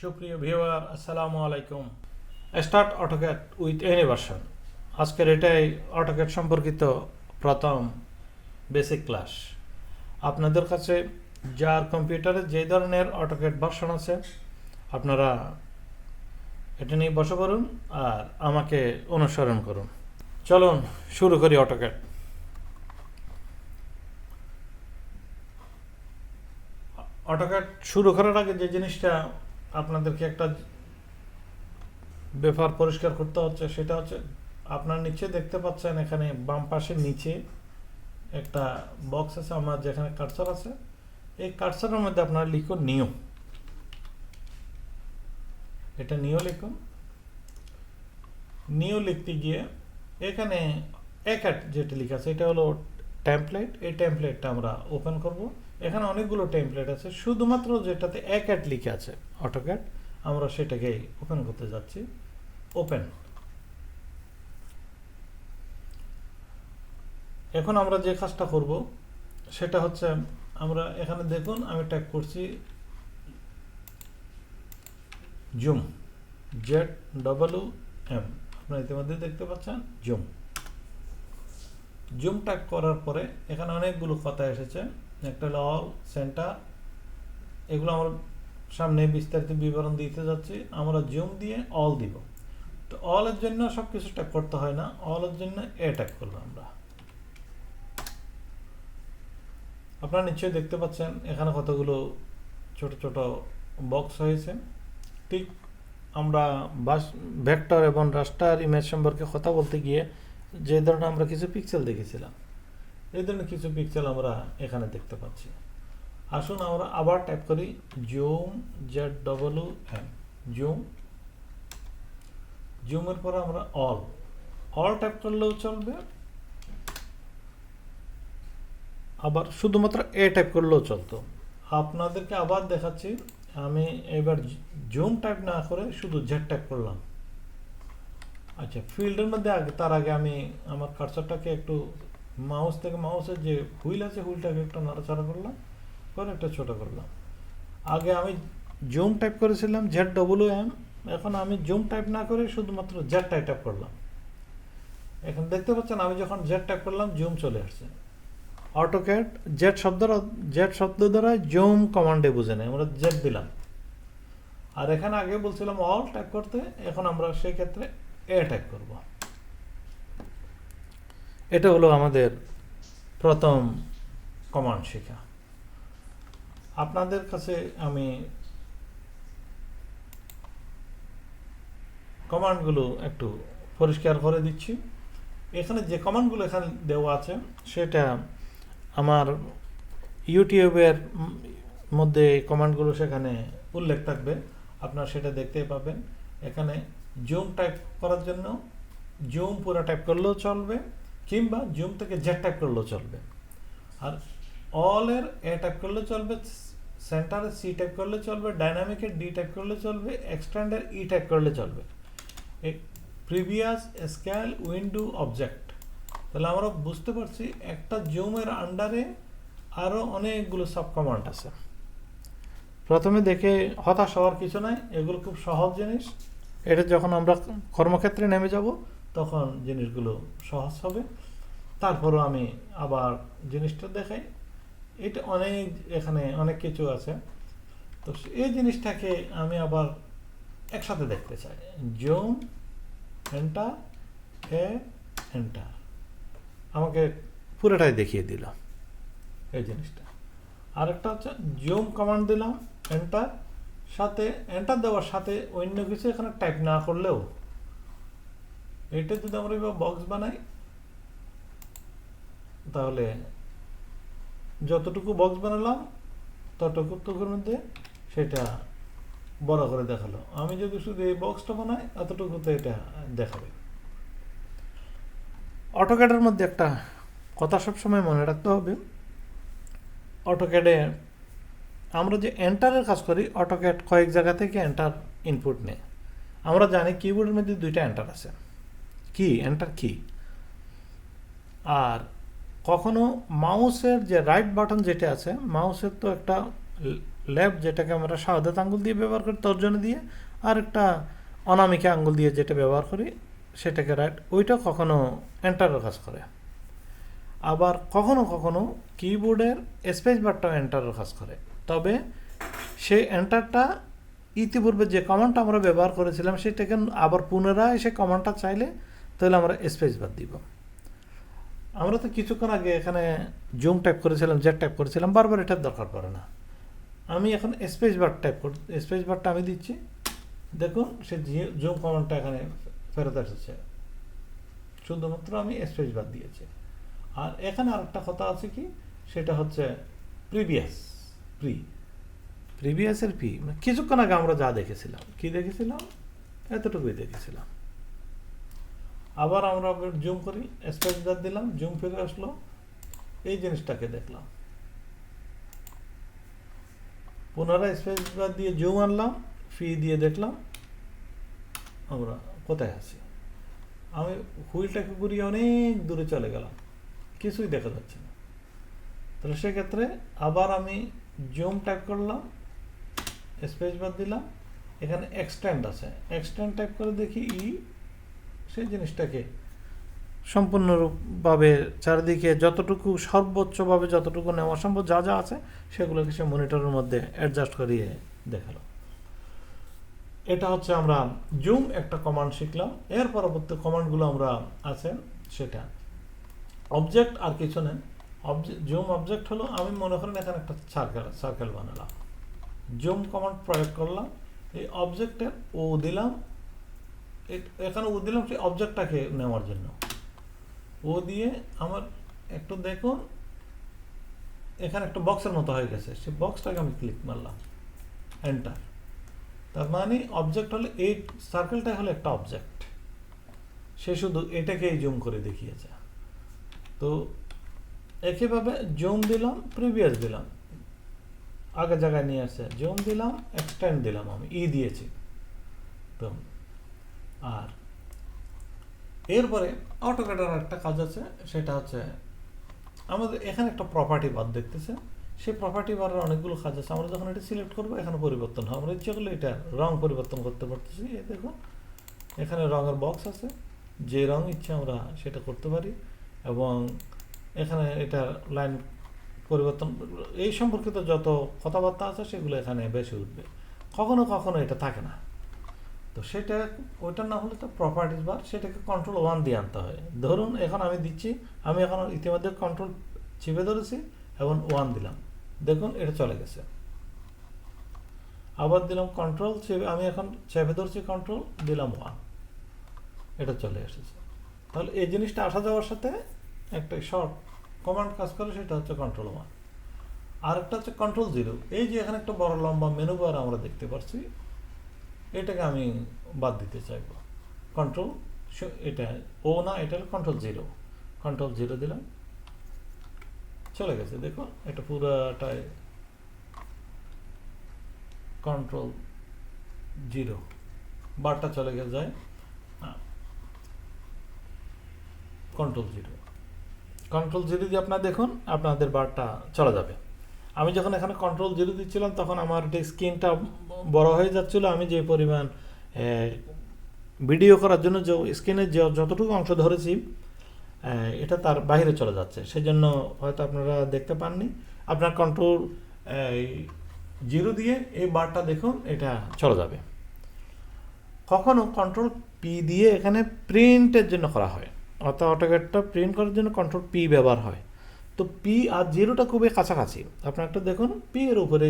সুপ্রিয় ভিউয়ার, আসসালামু আলাইকুম। Start AutoCAD with any version. আজকের এটাই অটোক্যাট সম্পর্কিত প্রথম বেসিক ক্লাস। আপনাদের কাছে যার কম্পিউটারে যে ধরনের অটোক্যাট ভার্সন আছে, আপনারা এটা নিয়ে বসে পড়ুন আর আমাকে অনুসরণ করুন। চলুন, শুরু করি অটোক্যাট। অটোক্যাট শুরু করার আগে যে জিনিসটা আপনাদেরকে একটা ব্যাপার পরিষ্কার করতে হচ্ছে, সেটা হচ্ছে আপনার নিচে দেখতে পাচ্ছেন এখানে বাম পাশের নিচে একটা বক্স আছে, আমার যেখানে কার্সার আছে, এই কার্সারের মধ্যে আপনারা লিখুন নিউ এটা নিউ লিখুন। নিউ লিখতে গিয়ে এখানে এক যেটা লেখা আছে, এটা হলো টেমপ্লেট এই টেমপ্লেটটা আমরা ওপেন করব। এখানে অনেকগুলো টেমপ্লেট আছে, শুধুমাত্র যেটাতে এক অ্যাড লিখে আছে অটোক্যাট আমরা সেটাকে ওপেন করতে যাচ্ছি ওপেন এখন আমরা যে কাজটা করব, সেটা হচ্ছে আমরা এখানে দেখুন, আমি ট্যাগ করছি জুম জেড ডবলু এম আপনারা ইতিমধ্যে দেখতে পাচ্ছেন জুম জুম ট্যাগ করার পরে এখানে অনেকগুলো কথা এসেছে। একটা হলো অল সেন্টার এগুলো আমরা সামনে বিস্তারিত বিবরণ দিতে যাচ্ছি। আমরা জুম দিয়ে অল দিব। তো অলের জন্য সব কিছু ট্যাগ করতে হয় না। অলের জন্য এ ট্যাগ করব আমরা। আপনারা নিশ্চয়ই দেখতে পাচ্ছেন, এখানে কতগুলো ছোট ছোট বক্স হয়েছে। ঠিক আমরা বাস ভেক্টর এবং রাস্টার ইমেজ সম্পর্কে কথা বলতে গিয়ে যে ধরনের আমরা কিছু পিক্সেল দেখেছিলাম। এই ধরনের কিছু পিক্সেল আমরা এখানে দেখতে পাচ্ছি। আসুন আমরা আবার টাইপ করি zoom Z W M zoom জুমের পর আমরা অল অল টাইপ করলেও চলবে। আবার শুধুমাত্র এ টাইপ করলেও চলতো। আপনাদেরকে আবার দেখাচ্ছি, আমি এবার জুম টাইপ না করে শুধু জেড টাইপ করলাম। আচ্ছা ফিল্ডের মধ্যে আগে, তার আগে আমি আমার কার্সারটাকে একটু মাউস থেকে মাউসের যে হুইল আছে, হুইলটাকে একটু নাড়াচাড়া করলাম, করে একটা ছোটো করলাম। আগে আমি জুম টাইপ করেছিলাম জেড ডব্লু এম এখন আমি জুম টাইপ না করে শুধুমাত্র জেড টাইপ করলাম। এখন দেখতে পাচ্ছেন, আমি যখন জেড টাইপ করলাম, জুম চলে আসছে। অটোক্যাট জেড শব্দ জেড শব্দ দ্বারা জুম কমান্ডে বুঝে নেয়, আমরা জেড দিলাম। আর এখানে আগে বলছিলাম অল টাইপ করতে, এখন আমরা সেই ক্ষেত্রে এ টাইপ করব। এটা হলো আমাদের প্রথম কমান্ড শেখা। আপনাদের কাছে আমি কমান্ডগুলো একটু পরিষ্কার করে দিচ্ছি। এখানে যে কমান্ডগুলো এখানে দেওয়া আছে, সেটা আমার ইউটিউবের মধ্যে কমান্ডগুলো সেখানে উল্লেখ থাকবে। আপনারা সেটা দেখতে পাবেন। এখানে জুম টাইপ করার জন্য জুম পুরো টাইপ করলেও চলবে। কিংবা জুম থেকে জেড টাইপ করলেও চলবে। আর অলের এ টাইপ করলে চলবে সেন্টারে সি টাইপ করলে চলবে ডাইনামিকের ডি টাইপ করলে চলবে এক্সটেন্ডের ই টাইপ করলে চলবে। প্রিভিয়াস স্কেল উইন্ডো অবজেক্ট তাহলে আমরা বুঝতে পারছি একটা জুমের আন্ডারে আরও অনেকগুলো সাব কমান্ড আছে। প্রথমে দেখে হতাশ হওয়ার কিছু নাই, এগুলো খুব সহজ জিনিস। এটা যখন আমরা কর্মক্ষেত্রে নেমে যাব তখন জিনিসগুলো সহজ হবে। তারপরও আমি আবার জিনিসটা দেখাই। এটা অনেক এখানে অনেক কিছু আছে। তো এই জিনিসটাকে আমি আবার একসাথে দেখতে চাই। Zoom, enter, A, enter. আমাকে পুরোটাই দেখিয়ে দিল এই জিনিসটা। আরেকটা হচ্ছে জুম কমান্ড দিলাম, এন্টার। সাথে, এন্টার দেওয়ার সাথে অন্য কিছু এখানে টাইপ না করলেও এটা যদি আমরা এবার বক্স বানাই, তাহলে যতটুকু বক্স বানালাম ততটুকুর মধ্যে সেটা বড় করে দেখাল। আমি যদি শুধু এই বক্সটা বানাই এতটুকুতে এটা দেখাবে। অটোক্যাডের মধ্যে একটা কথা সবসময় মনে রাখতে হবে। অটোক্যাডে আমরা যে এন্টারের কাজ করি অটোক্যাড কয়েক জায়গা থেকে এন্টার ইনপুট নেয়। আমরা জানি কিবোর্ডের মধ্যে দুইটা এন্টার আছে। কি? এন্টার কি আর কখনো মাউসের যে রাইট বাটন যেটা আছে মাউসের তো একটা লেফট যেটাকে আমরা শাহাদাত আঙ্গুল দিয়ে ব্যবহার করি, তর্জনী দিয়ে, আর একটা অনামিকা আঙ্গুল দিয়ে যেটা ব্যবহার করি, সেটাকে রাইট ওইটা কখনো এন্টারের কাজ করে। আবার কখনো কখনো কিবোর্ডের স্পেস বারটাও এন্টারের কাজ করে। তবে সেই এন্টারটা ইতিপূর্বে যে কমান্ডটা আমরা ব্যবহার করেছিলাম, সেটাকে আবার পুনরায় সেই কমান্ডটা চাইলে তাহলে আমরা স্পেস বার দিব। আমরা তো কিছুক্ষণ আগে এখানে জুম টাইপ করেছিলাম জেড টাইপ করেছিলাম, বারবার এটার দরকার পড়ে না। আমি এখন স্পেস বার টাইপ কর স্পেস বারটা আমি দিচ্ছি। দেখুন, সে জুম কমান্ডটা এখানে ফেরত এসেছে শুধুমাত্র আমি স্পেস বার দিয়েছি। আর এখানে আরেকটা কথা আছে কি? সেটা হচ্ছে প্রিভিয়াস প্রি প্রিভিয়াসের পি মানে কিছুক্ষণ আগে আমরা যা দেখেছিলাম। কি দেখেছিলাম? এতটুকুই দেখেছিলাম। আবার আমরা জুম করি স্পেস বার দিলাম জুম ফিরে আসলো, এই জিনিসটাকে দেখলাম। পুনরায় স্পেস বার দিয়ে জুম আনলাম ফি দিয়ে দেখলাম, আমরা কোথায় আছি? আমি হুইলটাকে ঘুরিয়ে অনেক দূরে চলে গেলাম, কিছুই দেখা যাচ্ছে না। তাহলে সেক্ষেত্রে আবার আমি জুম টাইপ করলাম স্পেস বার দিলাম, এখানে এক্সটেন্ড আছে। এক্সটেন্ড টাইপ করে দেখি ই সেই জিনিসটাকে সম্পূর্ণরূপভাবে চারিদিকে যতটুকু সর্বোচ্চভাবে যতটুকু নেওয়া সম্ভব যা যা আছে, সেগুলোকে সে মনিটরের মধ্যে অ্যাডজাস্ট করিয়ে দেখাল। এটা হচ্ছে আমরা জুম একটা কমান্ড শিখলাম। এর পরবর্তী কমান্ডগুলো আমরা আছে, সেটা অবজেক্ট আর কিছু নেই। অবজেক্ট জুম অবজেক্ট হলো, আমি মনে করেন এখানে একটা সার্কেল সার্কেল বানালাম। জুম কমান্ড প্রয়োগ করলাম। এই অবজেক্টের ও দিলাম এখানে ও দিলাম সেই অবজেক্টটাকে নেওয়ার জন্য। ও দিয়ে আমার একটু দেখুন, এখানে একটা বক্সের মতো হয়ে গেছে। সেই বক্সটাকে আমি ক্লিক মারলাম। এন্টার তার মানে অবজেক্ট হলে এই সার্কেলটা হলো একটা অবজেক্ট সে শুধু এটাকেই জুম করে দেখিয়েছে। তো একইভাবে জুম দিলাম প্রিভিয়াস দিলাম। আগে জায়গায় নিয়ে আসছে জুম দিলাম এক্সটেন্ড দিলাম আমি। ই দিয়েছি। তো আর এরপরে অটোকেটার একটা কাজ আছে, সেটা হচ্ছে আমাদের এখানে একটা প্রপার্টি বার দেখতেছে সেই প্রপার্টি বারের অনেকগুলো কাজ আছে। আমরা যখন এটা সিলেক্ট করব, এখানে পরিবর্তন হয়। আমরা ইচ্ছে করলে এটা রং পরিবর্তন করতে পারতেছি। এই দেখুন, এখানে রঙের বক্স আছে। যে রং ইচ্ছে আমরা সেটা করতে পারি এবং এখানে এটা লাইন পরিবর্তন, এই সম্পর্কিত যত কথাবার্তা আছে, সেগুলো এখানে বেশি উঠবে। কখনো কখনো এটা থাকে না। তো সেটা, ওইটা না হলে তো প্রপার্টিস বার, সেটাকে কন্ট্রোল ওয়ান দিয়ে আনতে হয়। ধরুন, এখন আমি দিচ্ছি, আমি এখন ইতিমধ্যে কন্ট্রোল চিপে ধরেছি এবং ওয়ান দিলাম। দেখুন, এটা চলে গেছে। আবার দিলাম কন্ট্রোল চেপে আমি এখন চেপে ধরছি কন্ট্রোল দিলাম ওয়ান এটা চলে এসেছে। তাহলে এই জিনিসটা আসা যাওয়ার সাথে একটা শর্ট কমান্ড কাজ করে, সেটা হচ্ছে কন্ট্রোল ওয়ান আর একটা হচ্ছে কন্ট্রোল জিরো এই যে এখানে একটা বড় লম্বা মেনু বার আমরা দেখতে পাচ্ছি এটাকে আমি বাদ দিতে চাইব। কন্ট্রোল এটা ও না, এটা কন্ট্রোল জিরো কন্ট্রোল জিরো দিলাম। চলে গেছে, দেখো, এটা পুরাটাই কন্ট্রোল জিরো বারটা চলে গেছে যায় কন্ট্রোল জিরো কন্ট্রোল জিরো দিয়ে আপনার দেখুন, আপনাদের বারটা চলে যাবে। আমি যখন এখানে কন্ট্রোল জিরো দিচ্ছিলাম, তখন আমার স্ক্রিনটা বড় হয়ে যাচ্ছিল, আমি যে পরিমাণ ভিডিও করার জন্য যে স্ক্রিনের যে যতটুকু অংশ ধরেছি এটা তার বাইরে চলে যাচ্ছে। সেজন্য হয়তো আপনারা দেখতে পাননি। আপনার কন্ট্রোল জিরো দিয়ে এই বারটা দেখুন, এটা চলে যাবে। কখনো কন্ট্রোল পি দিয়ে এখানে প্রিন্টের জন্য করা হয়। অর্থাৎ অটোকেটটা প্রিন্ট করার জন্য কন্ট্রোল পি ব্যবহার হয়। তো পি আর জিরোটা খুবই কাছাকাছি। আপনার একটা দেখুন পি এর উপরে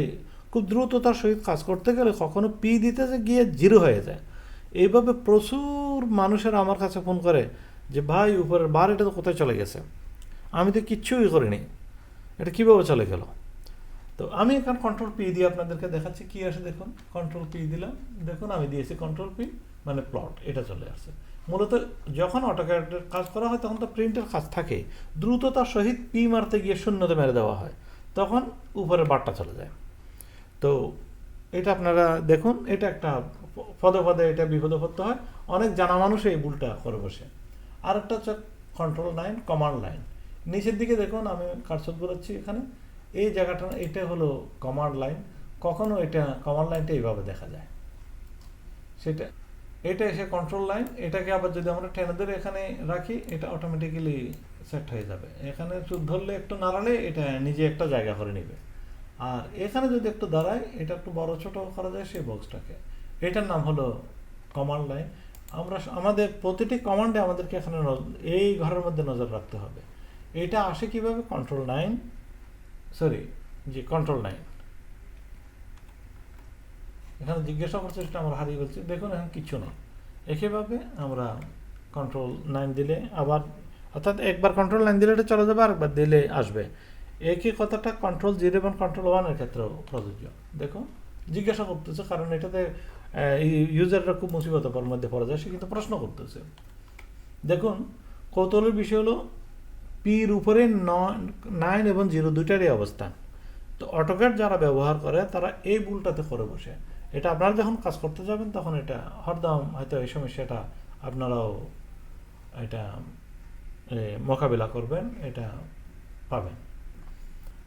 খুব দ্রুততার সহিত কাজ করতে গেলে কখনো পি দিতে গিয়ে জিরো হয়ে যায়। এইভাবে প্রচুর মানুষের আমার কাছে ফোন করে যে, ভাই, উপরের বার এটা তো কোথায় চলে গেছে? আমি তো কিচ্ছুই করিনি। এটা কীভাবে চলে গেল? তো আমি এখন কন্ট্রোল পি দিয়ে আপনাদেরকে দেখাচ্ছি। কি আসে দেখুন কন্ট্রোল পি দিলাম। দেখুন, আমি দিয়েছি কন্ট্রোল পি মানে প্লট এটা চলে আসছে। মূলত যখন অটোক্যাডের কাজ করা হয়, তখন তো প্রিন্টের কাজ থাকে। দ্রুততার সহিত পি মারতে গিয়ে শূন্যতে মেরে দেওয়া হয়। তখন উপরের বারটা চলে যায়। তো এটা আপনারা দেখুন, এটা একটা পদে পদে এটা বিপদে পড়তে হয়। অনেক জানা মানুষ এই ভুলটা করে বসে। আরেকটা হচ্ছে কন্ট্রোল লাইন কমান্ড লাইন নিচের দিকে দেখুন, আমি কারসর করেছি এখানে। এই জায়গাটা, এটা হলো কমান্ড লাইন কখনো এটা কমান্ড লাইনটা এইভাবে দেখা যায়। সেটা এটা এসে কন্ট্রোল লাইন এটাকে আবার যদি আমরা টেনে ধরে এখানে রাখি, এটা অটোমেটিক্যালি সেট হয়ে যাবে। এখানে ধরলে একটু নাড়ালে এটা নিজে একটা জায়গা করে নেবে। আর এখানে যদি একটু দাঁড়ায়, এটা একটু বড় ছোট করা যায় সেই বক্সটাকে এটার নাম হলো কমান্ড লাইন আমরা আমাদের প্রতিটি কমান্ডে আমাদেরকে এখানে এই ঘরের মধ্যে নজর রাখতে হবে। এটা আসে কীভাবে? Control nine sorry G control nine এখানে জিজ্ঞাসা করছে, সেটা আমরা হারিয়ে বলছি দেখুন, এখন কিছু নেই একইভাবে আমরা কন্ট্রোল নাইন দিলে আবার, অর্থাৎ একবার কন্ট্রোল নাইন দিলে এটা চলে যাবে, আরেকবার দিলে আসবে। একই কথাটা কন্ট্রোল জিরো এবং কন্ট্রোল ওয়ানের ক্ষেত্রেও প্রযোজ্য। দেখুন, জিজ্ঞাসা করতেছে, কারণ এটাতে ইউজাররা খুব মুসিবতের মধ্যে পড়া যায়, সে কিন্তু প্রশ্ন করতেছে। দেখুন, কৌতূহলের বিষয় হলো, পির উপরে নাইন এবং জিরো দুইটারই অবস্থান। তো অটোক্যাড যারা ব্যবহার করে, তারা এই ভুলটাতে করে বসে। এটা আপনারা যখন কাজ করতে যাবেন, তখন এটা হরদম হয়তো এই সমস্যাটা আপনারাও এটা মোকাবিলা করবেন, এটা পাবেন।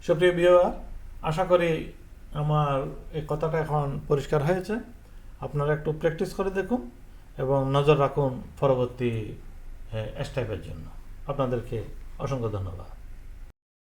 সুপ্রিয় বিয়ার আশা করি আমার এই কথাটা এখন পরিষ্কার হয়েছে। আপনারা একটু প্র্যাকটিস করে দেখুন এবং নজর রাখুন পরবর্তী স্টেপের জন্য। আপনাদেরকে অসংখ্য ধন্যবাদ।